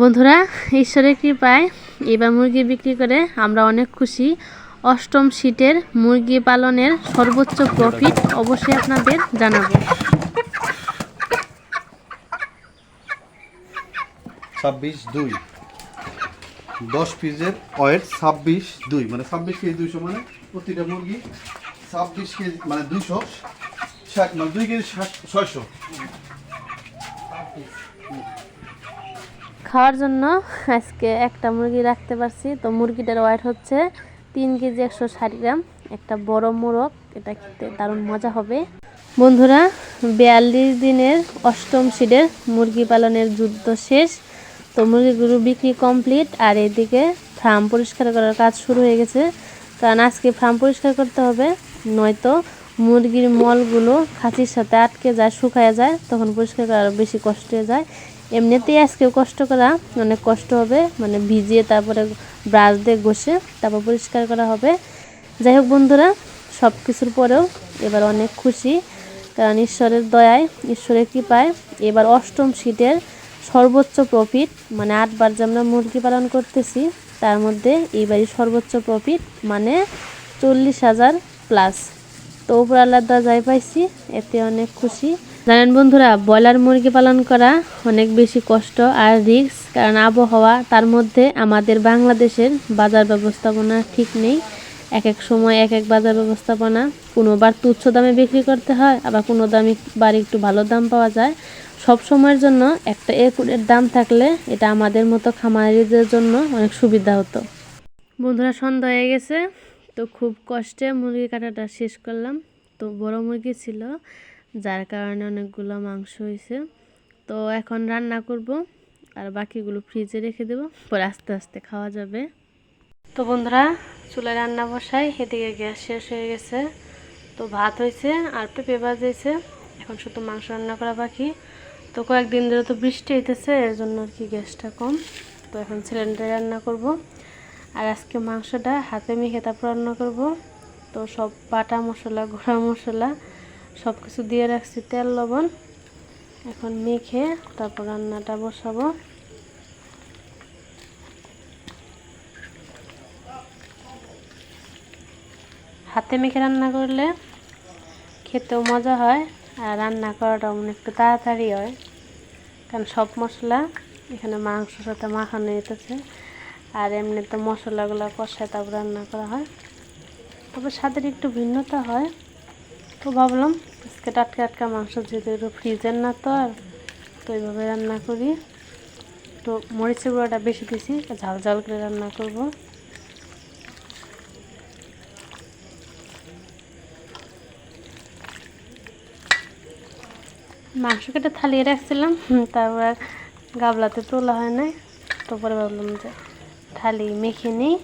বন্ধুরা ঈশ্বরের কৃপায় এবার মুরগি বিক্রি করে আমরা অনেক খুশি। অষ্টম শীতের মুরগি পালনের সর্বোচ্চ প্রফিট অবশ্যই আপনাদের জানাব। ছাব্বিশ দুই। দশ পিসের ওয়েট ছাব্বিশ দুই। মানে ছাব্বিশ কেজি দুইশো মানে প্রতিটা মুরগি ছাব্বিশ কেজি মানে দুইশো ষাট মানে দুই কেজি ষাট ছয়শো। খাওয়ার জন্য আজকে একটা মুরগি রাখতে পারছি। তো মুরগিটার ওয়েট হচ্ছে তিন কেজি একশো ষাট গ্রাম। একটা বড় মোরগ, এটা খেতে দারুণ মজা হবে। বন্ধুরা, বিয়াল্লিশ দিনের অষ্টম সিডের মুরগি পালনের যুদ্ধ শেষ। তো মুরগিগুলো বিক্রি কমপ্লিট, আর এদিকে ফার্ম পরিষ্কার করার কাজ শুরু হয়ে গেছে। কারণ আজকে ফার্ম পরিষ্কার করতে হবে, নয়তো মুরগির মলগুলো খাঁচির সাথে আটকে যায়, শুকায় যায়, তখন পরিষ্কার করা বেশি কষ্ট হয়ে যায়। এমনিতেই আজকেও কষ্ট করা, অনেক কষ্ট হবে মানে ভিজিয়ে তারপরে ব্রাশ দিয়ে ঘষে তারপর পরিষ্কার করা হবে। যাই হোক বন্ধুরা সব কিছুর পরেও এবার অনেক খুশি, কারণ ঈশ্বরের দয়ায়, ঈশ্বরের কৃপায় এবার অষ্টম শীতের সর্বোচ্চ প্রফিট মানে আটবার যে আমরা মুরগি পালন করতেছি, তার মধ্যে এইবারই সর্বোচ্চ প্রফিট মানে চল্লিশ হাজার প্লাস তো উপর আল্লাহ যাই পাইছি, এতে অনেক খুশি। জানেন বন্ধুরা, ব্রয়লার মুরগি পালন করা অনেক বেশি কষ্ট আর রিস্ক, কারণ আবহাওয়া তার মধ্যে আমাদের বাংলাদেশের বাজার ব্যবস্থাপনা ঠিক নেই। এক এক সময় এক এক বাজার ব্যবস্থাপনা কোনোবার তুচ্ছ দামে বিক্রি করতে হয়, আবার কোনো দামে বার একটু ভালো দাম পাওয়া যায়। সব সময়ের জন্য একটা একুরের দাম থাকলে এটা আমাদের মতো খামারিদের জন্য অনেক সুবিধা হতো। বন্ধুরা, সন্ধ্যা হয়ে গেছে, তো খুব কষ্টে মুরগি কাটাটা শেষ করলাম। তো বড় মুরগি ছিল যার কারণে অনেকগুলো মাংস হয়েছে। তো এখন রান্না করব আর বাকিগুলো ফ্রিজে রেখে দেবো। পরে আস্তে আস্তে খাওয়া যাবে। তো বন্ধুরা, চুলায় রান্না বসাই, এদিকে গ্যাস শেষ হয়ে গেছে। তো ভাত হয়েছে আর পেঁপে ভাজেছে। এখন শুধু মাংস রান্না করা বাকি। তো কয়েকদিন ধরে তো বৃষ্টি হইতেছে এর জন্য আর কি গ্যাসটা কম। তো এখন সিলিন্ডারে রান্না করব। আর আজকে মাংসটা হাতে মেখে তারপর রান্না করব। তো সব বাটা মশলা, গুঁড়া মশলা সব কিছু দিয়ে রাখছি তেল, লবণ। এখন মেখে তারপর রান্নাটা বসাবো। হাতে মেখে রান্না করলে খেতেও মজা হয় আর রান্না করাটাও মানে একটু তাড়াতাড়ি হয়। কারণ সব মশলা এখানে মাংসর সাথে মাখানো যেতেছে আর এমনিতে মশলাগুলো কষায় তারপর রান্না করা হয়। তবে স্বাদের একটু ভিন্নতা হয়। তো ভাবলাম, আজকে টাটকা টাটকা মাংস, যেহেতু একটু ফ্রিজের না তো আর, তো এইভাবে রান্না করি। তো মরিচের গুঁড়োটা বেশি দিছি ঝাল ঝাল করে রান্না করব। মাংস কেটে থালিয়ে রাখছিলাম তারপর গাবলাতে তোলা হয় নাই তারপরে ভাবলাম যে থালি মেখে নিই।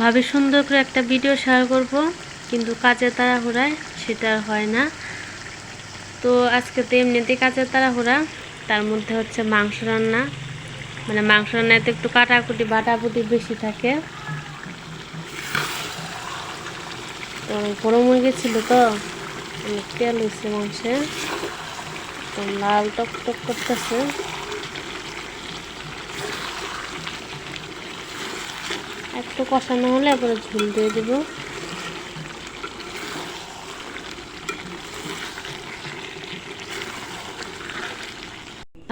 ভাবি সুন্দর করে একটা ভিডিও শেয়ার করব, কিন্তু কাজের তাড়াহুড়ায় সেটা হয় না। তো আজকে তো এমনিতেই কাজের তাড়াহুড়া, তার মধ্যে হচ্ছে মাংস রান্না। মানে মাংস রান্নাতে একটু কাটাকুটি, বাটাকুটি বেশি থাকে। তো বড় মুরগি ছিল তো তেল হয়েছে মাংসের। তো লাল টক টক করতেছে। একটু কষানো হলে এরপরে ঝুল দিয়ে দেব।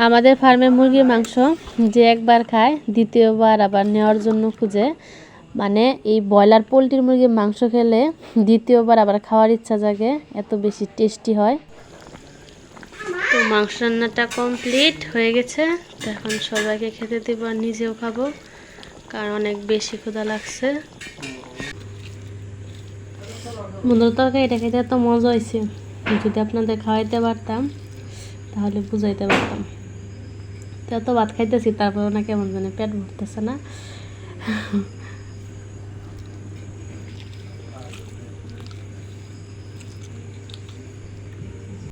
আমাদের ফার্মের মুরগির মাংস যে একবার খায়, দ্বিতীয়বার আবার নেওয়ার জন্য খুঁজে। মানে এই ব্রয়লার পোলট্রির মুরগির মাংস খেলে দ্বিতীয়বার আবার খাওয়ার ইচ্ছা জাগে, এত বেশি টেস্টি হয়। তো মাংস রান্নাটা কমপ্লিট হয়ে গেছে এখন সবাইকে খেতে দেব আর নিজেও খাব। কারণ অনেক বেশি ক্ষুধা লাগছে। বন্ধুর, তরকারি এটা খেতে এত মজা হয়েছে। যদি আপনাদের খাওয়াইতে পারতাম, তাহলে বুঝাইতে পারতাম। তো এত ভাত খাইতেছি তারপর না কেমন জানে পেট ভরতেছে না।